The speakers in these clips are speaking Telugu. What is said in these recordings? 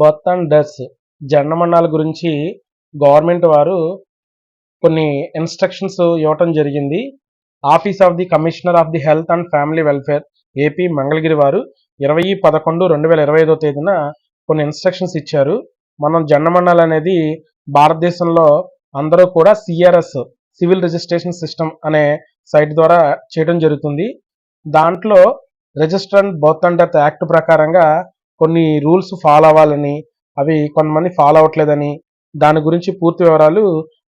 బర్త్ అండ్ డెత్స్ జండమండాల గురించి గవర్నమెంట్ వారు కొన్ని ఇన్స్ట్రక్షన్స్ ఇవ్వటం జరిగింది. Office of the commissioner of the health and family welfare AP Mangalagiri వారు ఇరవై పదకొండు రెండు వేల ఇరవై ఐదో తేదీన కొన్ని ఇన్స్ట్రక్షన్స్ ఇచ్చారు. మనం జననమరణాలు అనేది భారతదేశంలో అందరూ కూడా సిఆర్ఎస్ సివిల్ రిజిస్ట్రేషన్ సిస్టమ్ అనే సైట్ ద్వారా చేయడం జరుగుతుంది. దాంట్లో register and birth and death act ప్రకారంగా కొన్ని రూల్స్ ఫాలో అవ్వాలని అవి కొంతమంది ఫాలో అవ్వట్లేదని దాని గురించి పూర్తి వివరాలు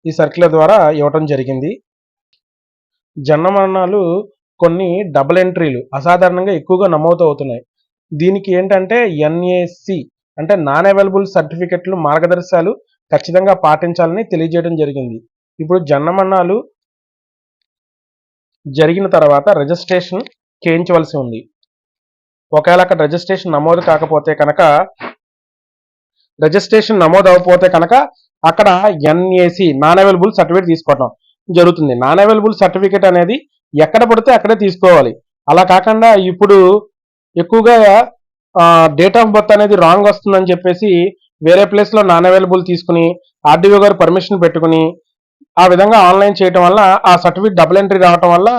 ఈ సర్క్యులర్ ద్వారా ఇవ్వటం జరిగింది. జన్మమరణాలు కొన్ని డబుల్ ఎంట్రీలు అసాధారణంగా ఎక్కువగా నమోదు అవుతున్నాయి. దీనికి ఏంటంటే ఎన్ఏసి అంటే నాన్ అవైలబుల్ సర్టిఫికెట్లు మార్గదర్శకాలు ఖచ్చితంగా పాటించాలని తెలియజేయడం జరిగింది. ఇప్పుడు జన్మమరణాలు జరిగిన తర్వాత రిజిస్ట్రేషన్ చేయించవలసి ఉంది. ఒకవేళ అక్కడ రిజిస్ట్రేషన్ నమోదు కాకపోతే కనుక రిజిస్ట్రేషన్ నమోదు అవ్వకపోతే కనుక అక్కడ ఎన్ఏసి నాన్ అవైలబుల్ సర్టిఫికేట్ తీసుకోవడం జరుగుతుంది. నాన్ అవైలబుల్ సర్టిఫికేట్ అనేది ఎక్కడ పడితే అక్కడే తీసుకోవాలి. అలా కాకుండా ఇప్పుడు ఎక్కువగా డేట్ ఆఫ్ బర్త్ అనేది రాంగ్ వస్తుందని చెప్పేసి వేరే ప్లేస్లో నాన్ అవైలబుల్ తీసుకుని ఆర్డీఓ గారు పర్మిషన్ పెట్టుకుని ఆ విధంగా ఆన్లైన్ చేయటం వల్ల ఆ సర్టిఫికేట్ డబుల్ ఎంట్రీ రావటం వల్ల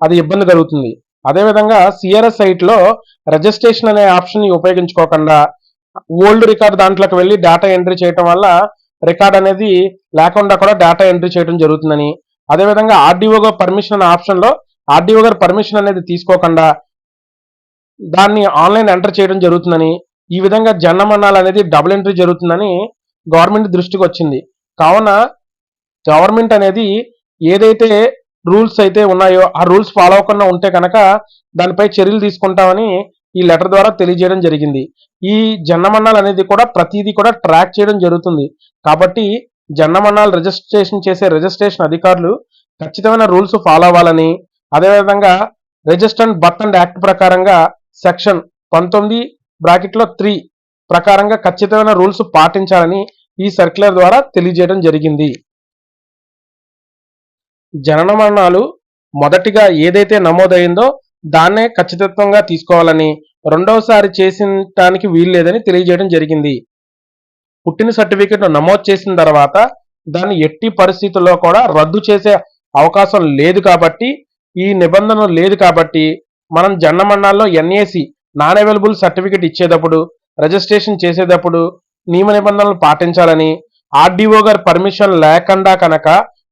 అది ఇబ్బంది కలుగుతుంది. అదేవిధంగా సిఆర్ఎస్ సైట్లో రిజిస్ట్రేషన్ అనే ఆప్షన్ ఉపయోగించుకోకుండా ఓల్డ్ రికార్డ్ దాంట్లోకి వెళ్ళి డేటా ఎంట్రీ చేయటం వల్ల రికార్డ్ అనేది లేకుండా కూడా డేటా ఎంట్రీ చేయడం జరుగుతుందని. అదేవిధంగా ఆర్డీఓ గారు పర్మిషన్ అనే ఆప్షన్లో ఆర్డీఓ గారు పర్మిషన్ అనేది తీసుకోకుండా దాన్ని ఆన్లైన్ ఎంటర్ చేయడం జరుగుతుందని ఈ విధంగా జన్మమరణాలు అనేది డబుల్ ఎంట్రీ జరుగుతుందని గవర్నమెంట్ దృష్టికి వచ్చింది. కావున గవర్నమెంట్ అనేది ఏదైతే రూల్స్ అయితే ఉన్నాయో ఆ రూల్స్ ఫాలో అవ్వకుండా ఉంటే కనుక దానిపై చర్యలు తీసుకుంటామని ఈ లెటర్ ద్వారా తెలియజేయడం జరిగింది. ఈ జన్నమన్నాలు అనేది కూడా ప్రతిదీ కూడా ట్రాక్ చేయడం జరుగుతుంది. కాబట్టి జన్మమరణాలు రిజిస్ట్రేషన్ చేసే రిజిస్ట్రేషన్ అధికారులు ఖచ్చితమైన రూల్స్ ఫాలో అవ్వాలని అదేవిధంగా రిజిస్టర్ బర్త్ అండ్ యాక్ట్ ప్రకారంగా సెక్షన్ పంతొమ్మిది బ్రాకెట్లో త్రీ ప్రకారంగా ఖచ్చితమైన రూల్స్ పాటించాలని ఈ సర్క్యులర్ ద్వారా తెలియజేయడం జరిగింది. జనన మరణాలు మొదటిగా ఏదైతే నమోదైందో దాన్నే ఖచ్చితత్వంగా తీసుకోవాలని రెండవసారి చేసడానికి వీలు లేదని తెలియజేయడం జరిగింది. పుట్టిన సర్టిఫికెట్ నమోదు చేసిన తర్వాత దాన్ని ఎట్టి పరిస్థితుల్లో కూడా రద్దు చేసే అవకాశం లేదు కాబట్టి ఈ నిబంధన లేదు కాబట్టి మనం జన్మమరణాల్లో ఎన్ఏసి నాన్ అవైలబుల్ సర్టిఫికెట్ ఇచ్చేటప్పుడు రిజిస్ట్రేషన్ చేసేటప్పుడు నియమ నిబంధనలు పాటించాలని ఆర్డీఓ గారి పర్మిషన్ లేకుండా కనుక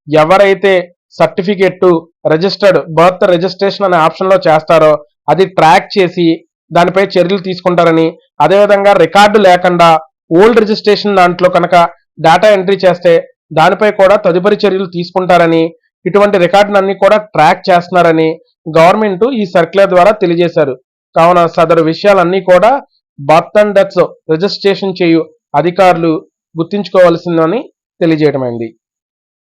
ఎవరైతే సర్టిఫికెట్ రిజిస్టర్డ్ బర్త్ రిజిస్ట్రేషన్ అనే ఆప్షన్లో చేస్తారో అది ట్రాక్ చేసి దానిపై చర్యలు తీసుకుంటారని అదేవిధంగా రికార్డు లేకుండా ఓల్డ్ రిజిస్ట్రేషన్ దాంట్లో కనుక డేటా ఎంట్రీ చేస్తే దానిపై కూడా తదుపరి చర్యలు తీసుకుంటారని ఇటువంటి రికార్డులన్నీ కూడా ట్రాక్ చేస్తున్నారని గవర్నమెంట్ ఈ సర్క్యులర్ ద్వారా తెలియజేశారు. కావున సదరు విషయాలన్నీ కూడా బర్త్ అండ్ డెత్స్ రిజిస్ట్రేషన్ చేయు అధికారులు గుర్తించుకోవాల్సిందని తెలియజేయడమైంది